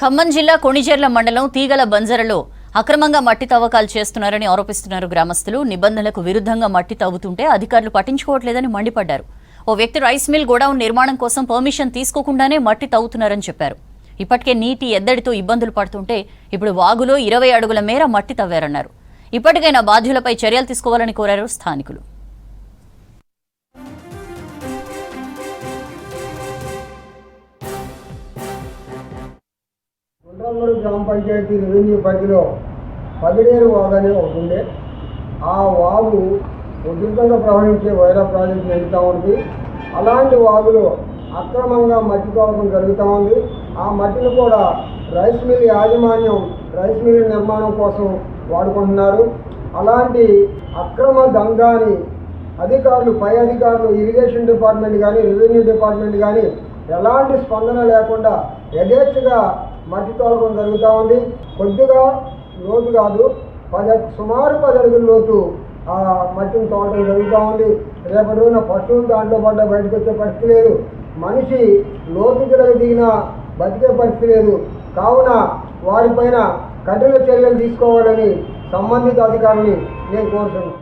ఖమ్మం జిల్లా కొణిజర్ల మండలం తీగల బంజరలో అక్రమంగా మట్టి తవ్వకాలు చేస్తున్నారని ఆరోపిస్తున్నారు గ్రామస్తులు. నిబంధనలకు విరుద్ధంగా మట్టి తవ్వుతుంటే అధికారులు పట్టించుకోవట్లేదని మండిపడ్డారు. ఓ వ్యక్తి రైస్ మిల్ గోడౌన్ నిర్మాణం కోసం పర్మిషన్ తీసుకోకుండానే మట్టి తవ్వుతున్నారని చెప్పారు. ఇప్పటికే నీటి ఎద్దడితో ఇబ్బందులు పడుతుంటే ఇప్పుడు వాగులో ఇరవై అడుగుల మేర మట్టి తవ్వారన్నారు. ఇప్పటికైనా బాధ్యులపై చర్యలు తీసుకోవాలని కోరారు స్థానికులు. గుండ్రమ్మడి గ్రామ పంచాయతీ రెవెన్యూ పరిధిలో పదిడేరు వాగు అనే ఒకటి ఉండే ఆ వాగు ఉధృతంగా ప్రవహించే వైరా ప్రాజెక్ట్ జరుగుతూ ఉంది. అలాంటి వాగులో అక్రమంగా మట్టి తోలకం జరుగుతూ ఉంది. ఆ మట్టిని కూడా రైస్ మిల్ యాజమాన్యం రైస్ మిల్ నిర్మాణం కోసం వాడుకుంటున్నారు. అలాంటి అక్రమ దంగాని అధికారులు పై అధికారులు ఇరిగేషన్ డిపార్ట్మెంట్ కానీ రెవెన్యూ డిపార్ట్మెంట్ కానీ ఎలాంటి స్పందన లేకుండా యథేచ్ఛగా మట్టి తోలకం జరుగుతూ ఉంది. కొద్దిగా లోతు కాదు పది సుమారు పది అడుగుల లోతు ఆ మట్టిని తోలటం జరుగుతూ ఉంది. రేపటి రోజున పశువులు దాంట్లో పడ్డ బయటకు వచ్చే పరిస్థితి లేదు. మనిషి లోతు గిరకు దిగిన బతికే పరిస్థితి లేదు. కావున వారిపైన కఠిన చర్యలు తీసుకోవాలని సంబంధిత అధికారిని నేను కోరుతున్నాను.